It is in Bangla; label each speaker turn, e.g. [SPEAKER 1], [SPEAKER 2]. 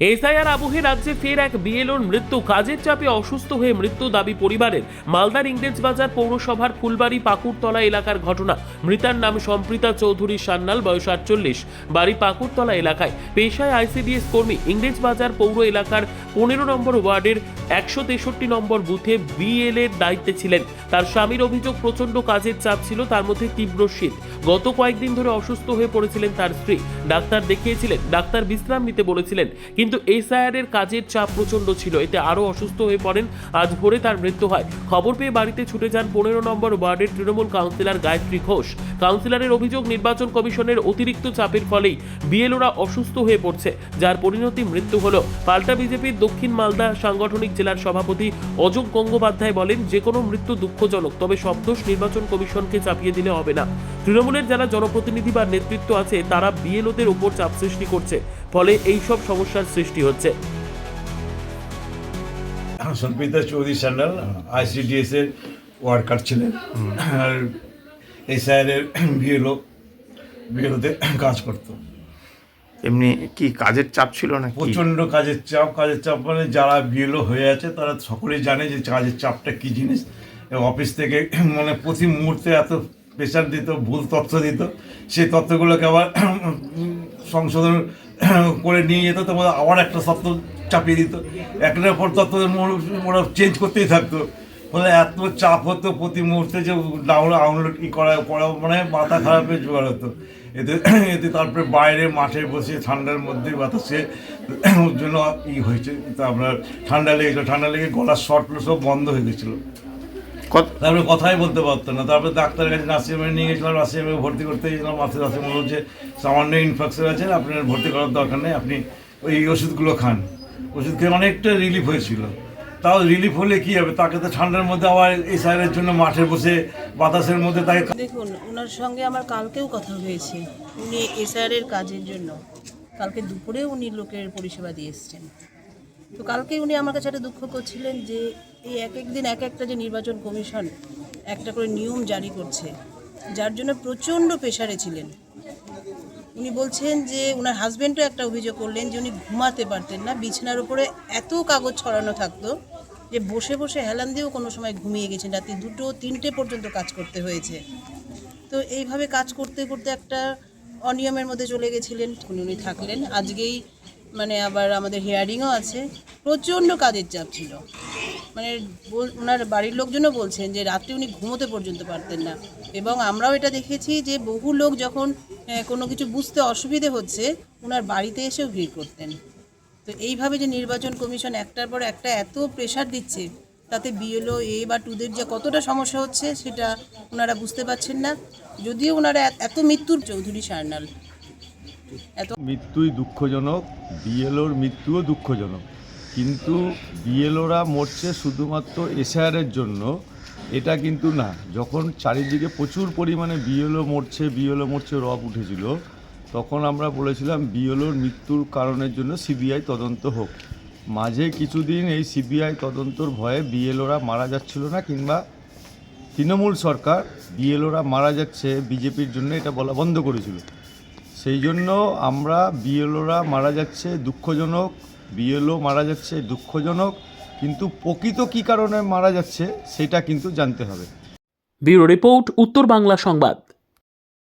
[SPEAKER 1] এসআইআর আবহে রাজ্যে ফের এক বিএলওর মৃত্যু। কাজের চাপে অসুস্থ হয়ে মৃত্যু দাবি পরিবারের। মালদার ইংরেজবাজার পৌরসভার ফুলবাড়ি পাকুড়তলা এলাকার ঘটনা। মৃতার নাম সম্প্রীতা চৌধুরী সান্যাল, বয়স আটচল্লিশ। বাড়ি পাকুড়তলা এলাকায়। পেশায় আইসিডিএস কর্মী। ইংরেজবাজার পৌর এলাকার পনেরো নম্বর ওয়ার্ডের একশো তেষট্টি নম্বর বুথে বিএল এর দায়িত্বে ছিলেন। তার স্বামীর অভিযোগ প্রচণ্ড কাজের চাপ ছিল, তার মধ্যে তীব্র শীত। গত কয়েকদিন ধরে অসুস্থ হয়ে পড়েছিলেন তার স্ত্রী। ডাক্তার দেখিয়েছিলেন। ডাক্তার বিশ্রাম নিতে বলেছিলেন। কিন্তু এসআইআর এর কাজের চাপ প্রচণ্ড ছিল। এতে আরও অসুস্থ হয়ে পড়েন। আজ ভোরে তার মৃত্যু হয়। খবর পেয়ে বাড়িতে ছুটে যান পনেরো নম্বর ওয়ার্ডের তৃণমূল কাউন্সিলর গায়ত্রী ঘোষ। কাউন্সিলরের অভিযোগ, নির্বাচন কমিশনের অতিরিক্ত চাপের ফলেই বিএলওরা অসুস্থ হয়ে পড়ছে, যার পরিণতি মৃত্যু হলো। পাল্টা বিজেপির দক্ষিণ মালদা সাংগঠনিক জেলার সভাপতি অযোগ গঙ্গোপাধ্যায় বলেন, যে কোনো মৃত্যু দুঃখজনক, তবে সব নির্বাচন কমিশনকে চাপিয়ে দিলে হবে না। তৃণমূলের যারা জনপ্রতিনিধি বা নেতৃত্ব আছে তারা বিএলওদের উপর চাপ সৃষ্টি করছে। ফলে এই সব সমস্যার সৃষ্টি হচ্ছে।
[SPEAKER 2] সন্পিতা চৌধুরী স্যান্ডাল আইসিডিএস এর ওয়ার্কার ছিলেন। আর এই স্যারের বিএলও বিএলওতে কাজ করতো।
[SPEAKER 3] এমনি কি কাজের চাপ ছিল না
[SPEAKER 2] প্রচণ্ড কাজের চাপ। কাজের চাপ মানে যারা বিএলও হয়ে আছে তারা সকলেই জানে যে কাজের চাপটা কী জিনিস। অফিস থেকে মানে প্রতি মুহূর্তে এত প্রেশার দিত, ভুল তথ্য দিত। সেই তথ্যগুলোকে আবার সংশোধন করে নিয়ে যেত, তো আবার একটা তথ্য চাপিয়ে দিত। একটার পর তথ্য ওরা চেঞ্জ করতেই থাকতো। ফলে এত চাপ হতো প্রতি মুহূর্তে যে ডাউনলোড আউনলোড ই করা করা মানে মাথা খারাপের জোগাড় হতো। এতে এতে তারপরে বাইরে মাঠে বসে ঠান্ডার মধ্যে বাতাসে ওর জন্য ই হয়েছে। তা আপনার ঠান্ডা লেগেছিলো, ঠান্ডা লেগে গলার শর্টগুলো সব বন্ধ হয়ে গেছিল। তারপরে কথাই বলতে পারতো না। তারপরে ডাক্তারের কাছে নার্সিংহোমে নিয়ে গেছিলাম নার্সিংহোমে ভর্তি করতে গেছিলাম মাথা নার্সিংহোম বলছে সামান্য ইনফেকশন আছে আপনার ভর্তি করার দরকার নেই আপনি ওই ওষুধগুলো খান। ওষুধ খেয়ে অনেকটা রিলিফ হয়েছিল। তাও রিলিফ হলে কি হবে? তাকে তো ঠান্ডার মধ্যে আবার এই সাইডের জন্য মাঠে বসে বাতাসের মধ্যে তাকে
[SPEAKER 4] দেখুন ওনার সঙ্গে আমার কালকেও কথা হয়েছে। উনি এসআরের কাজের জন্য। কালকে দুপুরে উনি লোকের পরিষেবা দিয়ে এসছেন। তো কালকে উনি আমার কাছে একটা দুঃখ করছিলেন যে এই এক এক দিন এক একটা যে নির্বাচন কমিশন একটা করে নিয়ম জারি করছে, যার জন্য প্রচণ্ড প্রেশারে ছিলেন। উনি বলছেন যে ওনার হাজব্যান্ডও একটা অভিযোগ করলেন যে উনি ঘুমাতে পারতেন না, বিছানার উপরে এত কাগজ ছড়ানো থাকতো যে বসে বসে হেলান দিয়েও কোনো সময় ঘুমিয়ে গেছেন। রাতে দুটো তিনটে পর্যন্ত কাজ করতে হয়েছে। তো এইভাবে কাজ করতে করতে একটা অনিয়মের মধ্যে চলে গেছিলেন। উনি উনি থাকলেন। আজকেই মানে আবার আমাদের হিয়ারিংও আছে। প্রচণ্ড কাজের চাপ ছিল। মানে ওনার বাড়ির লোকজনও বলছেন যে রাত্রে উনি ঘুমোতে পর্যন্ত পারতেন না। এবং আমরাও এটা দেখেছি যে বহু লোক যখন কোনো কিছু বুঝতে অসুবিধে হচ্ছে ওনার বাড়িতে এসেও ভিড় করতেন। তো এইভাবে যে নির্বাচন কমিশন একটার পর একটা এত প্রেশার দিচ্ছে, তাতে বিএলও, এ বা টুদের যে কতটা সমস্যা হচ্ছে, সেটা ওনারা বুঝতে পারছেন না। যদিও ওনারা এত মৃত্যুর চৌধুরী সারনাল। এত
[SPEAKER 5] মৃত্যুই দুঃখজনক, বিএলওর মৃত্যুও দুঃখজনক। কিন্তু বিএলওরা মরছে শুধুমাত্র এসআইআরের জন্য, এটা কিন্তু না। যখন চারিদিকে প্রচুর পরিমাণে বিএলও মরছে বিএলও মরছে, রব উঠেছিল, তখন আমরা বলেছিলাম বিএলওর মৃত্যুর কারণের জন্য সিবিআই তদন্ত হোক। মাঝে কিছুদিন এই সিবিআই তদন্তর ভয়ে বিএলওরা মারা যাচ্ছিল না, কিংবা তৃণমূল সরকার বিএলওরা মারা যাচ্ছে বিজেপির জন্য এটা বলা বন্ধ করেছিল। সেই জন্য আমরা বিএলওরা মারা যাচ্ছে দুঃখজনক বিএলও মারা যাচ্ছে, দুঃখজনক। কিন্তু প্রকৃত কী কারণে মারা যাচ্ছে, সেটা কিন্তু জানতে হবে।
[SPEAKER 1] ব্যুরো রিপোর্ট, উত্তর বাংলা সংবাদ।